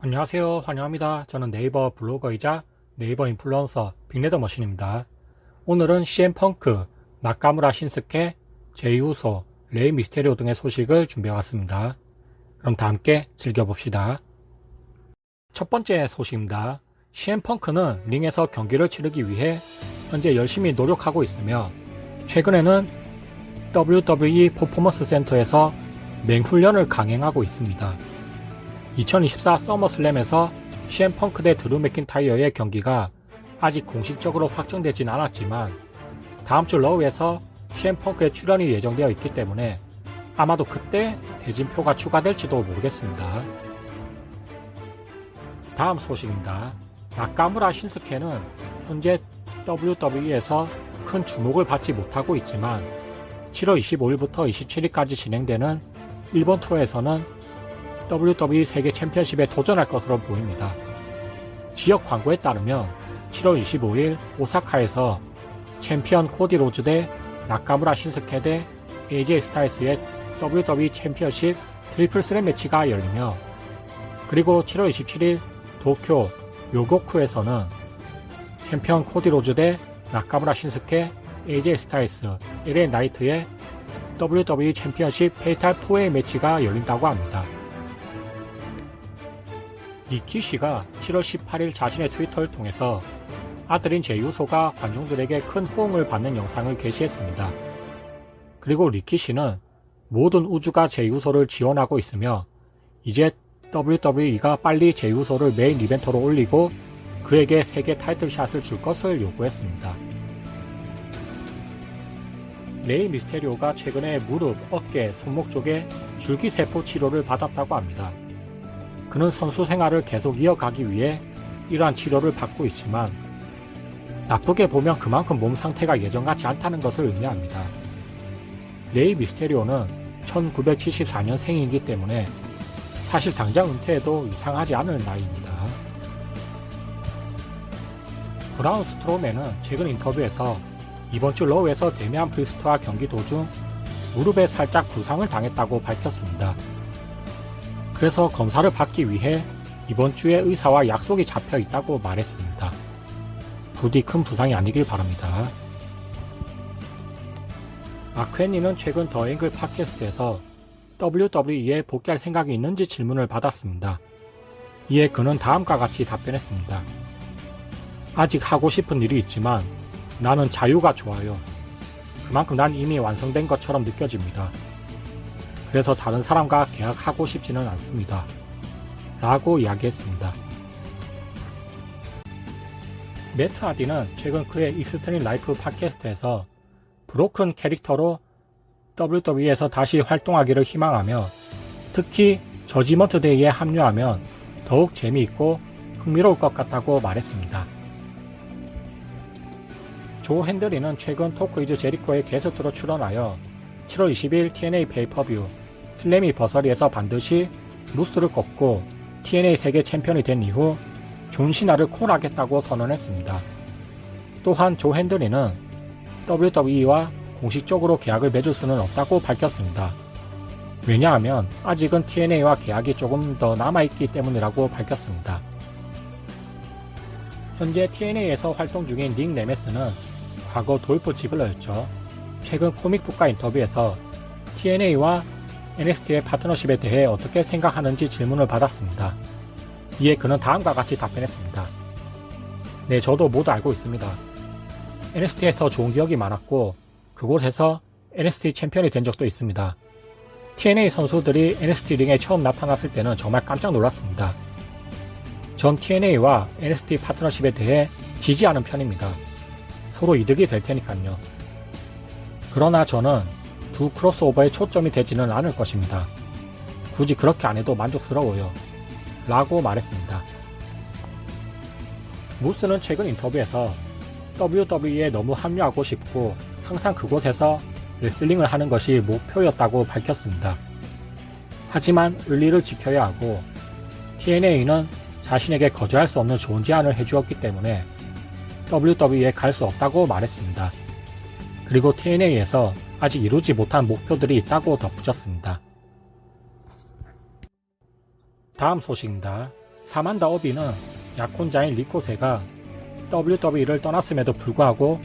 안녕하세요. 환영합니다. 저는 네이버 블로거이자 네이버 인플루언서 빅레더 머신입니다. 오늘은 CM펑크, 나카무라 신스케, 제이우소, 레이 미스테리오 등의 소식을 준비해왔습니다. 그럼 다 함께 즐겨봅시다. 첫 번째 소식입니다. CM펑크는 링에서 경기를 치르기 위해 현재 열심히 노력하고 있으며 최근에는 WWE 퍼포먼스 센터에서 맹훈련을 강행하고 있습니다. 2024 서머슬램에서 CM펑크 대 드루 맥킨타이어의 경기가 아직 공식적으로 확정되진 않았지만 다음 주 러우에서 CM펑크의 출연이 예정되어 있기 때문에 아마도 그때 대진표가 추가될지도 모르겠습니다. 다음 소식입니다. 나카무라 신스케는 현재 WWE에서 큰 주목을 받지 못하고 있지만 7월 25일부터 27일까지 진행되는 일본 투어에서는 WWE 세계 챔피언십에 도전할 것으로 보입니다. 지역 광고에 따르면 7월 25일 오사카에서 챔피언 코디 로즈 대 나카무라 신스케 대 AJ 스타일스의 WWE 챔피언십 트리플 스램 매치가 열리며 그리고 7월 27일 도쿄 요고쿠에서는 챔피언 코디 로즈 대 나카무라 신스케 AJ 스타일스 LA 나이트의 WWE 챔피언십 페이탈 4웨이 매치가 열린다고 합니다. 니키 씨가 7월 18일 자신의 트위터를 통해서 아들인 제유소가 관중들에게 큰 호응을 받는 영상을 게시했습니다. 그리고 리키 씨는 모든 우주가 제유소를 지원하고 있으며 이제 WWE가 빨리 제유소를 메인 이벤터로 올리고 그에게 세계 타이틀샷을 줄 것을 요구했습니다. 레이 미스테리오가 최근에 무릎, 어깨, 손목 쪽에 줄기세포 치료를 받았다고 합니다. 그는 선수 생활을 계속 이어가기 위해 이러한 치료를 받고 있지만 나쁘게 보면 그만큼 몸 상태가 예전같지 않다는 것을 의미합니다. 레이 미스테리오는 1974년 생이기 때문에 사실 당장 은퇴해도 이상하지 않을 나이입니다. 브라운 스트로맨은 최근 인터뷰에서 이번 주 러우에서 데미안 프리스트와 경기 도중 무릎에 살짝 부상을 당했다고 밝혔습니다. 그래서 검사를 받기 위해 이번 주에 의사와 약속이 잡혀 있다고 말했습니다. 부디 큰 부상이 아니길 바랍니다. 아크앤니는 최근 더 앵글 팟캐스트에서 WWE에 복귀할 생각이 있는지 질문을 받았습니다. 이에 그는 다음과 같이 답변했습니다. 아직 하고 싶은 일이 있지만 나는 자유가 좋아요. 그만큼 난 이미 완성된 것처럼 느껴집니다. 그래서 다른 사람과 계약하고 싶지는 않습니다. 라고 이야기했습니다. 매트 하디는 최근 그의 익스트림 라이프 팟캐스트에서 브로큰 캐릭터로 WWE에서 다시 활동하기를 희망하며 특히 저지먼트 데이에 합류하면 더욱 재미있고 흥미로울 것 같다고 말했습니다. 조 핸들리는 최근 토크이즈 제리코의 게스트로 출연하여 7월 20일 TNA 페이퍼뷰 슬래미 버서리에서 반드시 루스를 꺾고 TNA 세계 챔피언이 된 이후 존 시나를 콜하겠다고 선언했습니다. 또한 조 핸들리는 WWE와 공식적으로 계약을 맺을 수는 없다고 밝혔습니다. 왜냐하면 아직은 TNA와 계약이 조금 더 남아있기 때문이라고 밝혔습니다. 현재 TNA에서 활동 중인 닉 네메스는 과거 돌프 지블러였죠. 최근 코믹북과 인터뷰에서 TNA와 NXT의 파트너십에 대해 어떻게 생각하는지 질문을 받았습니다. 이에 그는 다음과 같이 답변했습니다. 네, 저도 모두 알고 있습니다. NXT에서 좋은 기억이 많았고 그곳에서 NXT 챔피언이 된 적도 있습니다. TNA 선수들이 NXT 링에 처음 나타났을 때는 정말 깜짝 놀랐습니다. 전 TNA와 NXT 파트너십에 대해 지지하는 편입니다. 서로 이득이 될 테니까요. 그러나 저는 두 크로스오버에 초점이 되지는 않을 것입니다. 굳이 그렇게 안 해도 만족스러워요. 라고 말했습니다. 무스는 최근 인터뷰에서 WWE에 너무 합류하고 싶고 항상 그곳에서 레슬링을 하는 것이 목표였다고 밝혔습니다. 하지만 의리를 지켜야 하고 TNA는 자신에게 거절할 수 없는 좋은 제안을 해주었기 때문에 WWE에 갈 수 없다고 말했습니다. 그리고 TNA에서 아직 이루지 못한 목표들이 있다고 덧붙였습니다. 다음 소식입니다. 사만다 어비는 약혼자인 리코세가 WWE를 떠났음에도 불구하고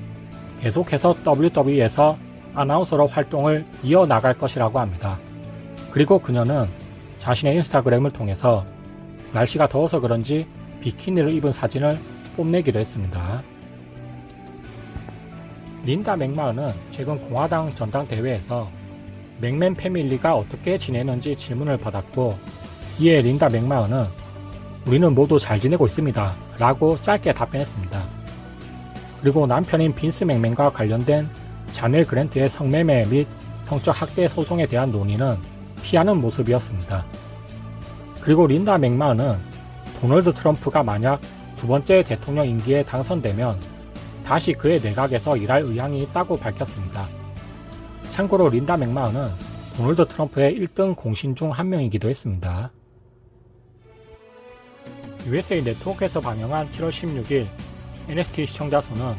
계속해서 WWE에서 아나운서로 활동을 이어나갈 것이라고 합니다. 그리고 그녀는 자신의 인스타그램을 통해서 날씨가 더워서 그런지 비키니를 입은 사진을 뽐내기도 했습니다. 린다 맥마은은 최근 공화당 전당대회에서 맥맨 패밀리가 어떻게 지내는지 질문을 받았고 이에 린다 맥마은은 우리는 모두 잘 지내고 있습니다. 라고 짧게 답변했습니다. 그리고 남편인 빈스 맥맨과 관련된 자넬 그랜트의 성매매 및 성적 학대 소송에 대한 논의는 피하는 모습이었습니다. 그리고 린다 맥마은은 도널드 트럼프가 만약 두 번째 대통령 임기에 당선되면 다시 그의 내각에서 일할 의향이 있다고 밝혔습니다. 참고로 린다 맥마은은 도널드 트럼프의 1등 공신 중 한 명이기도 했습니다. USA 네트워크에서 방영한 7월 16일 NXT 시청자 수는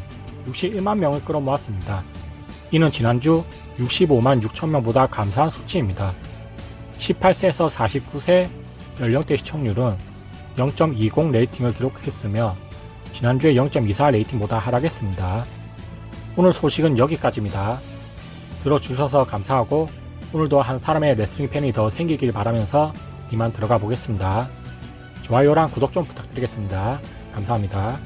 61만 명을 끌어모았습니다. 이는 지난주 65만 6천 명보다 감소한 수치입니다. 18세에서 49세 연령대 시청률은 0.20 레이팅을 기록했으며 지난주에 0.24 레이팅보다 하락했습니다. 오늘 소식은 여기까지입니다. 들어주셔서 감사하고 오늘도 한 사람의 레슬링 팬이 더 생기길 바라면서 이만 들어가 보겠습니다. 좋아요랑 구독 좀 부탁드리겠습니다. 감사합니다.